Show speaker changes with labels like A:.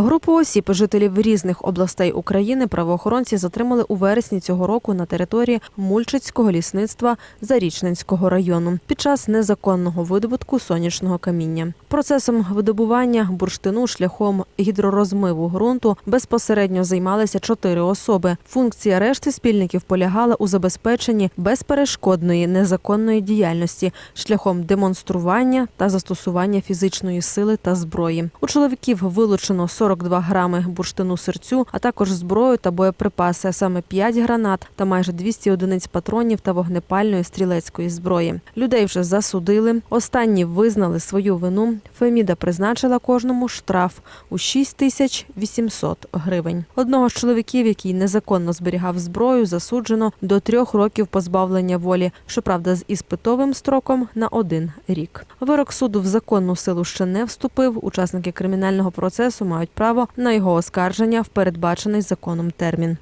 A: Групу осіб, жителів різних областей України, правоохоронці затримали у вересні цього року на території Мульчицького лісництва Зарічненського району під час незаконного видобутку сонячного каміння. Процесом видобування бурштину шляхом гідророзмиву ґрунту безпосередньо займалися чотири особи. Функція решти спільників полягала у забезпеченні безперешкодної незаконної діяльності шляхом демонстрування та застосування фізичної сили та зброї. У чоловіків вилучено 42 грами бурштину серцю, а також зброю та боєприпаси, а саме 5 гранат та майже 200 одиниць патронів та вогнепальної стрілецької зброї. Людей вже засудили. Останні визнали свою вину. Феміда призначила кожному штраф у 6 тисяч 800 гривень. Одного з чоловіків, який незаконно зберігав зброю, засуджено до трьох років позбавлення волі, щоправда, з іспитовим строком на один рік. Вирок суду в законну силу ще не вступив. Учасники кримінального процесу мають право на його оскарження в передбачений законом термін.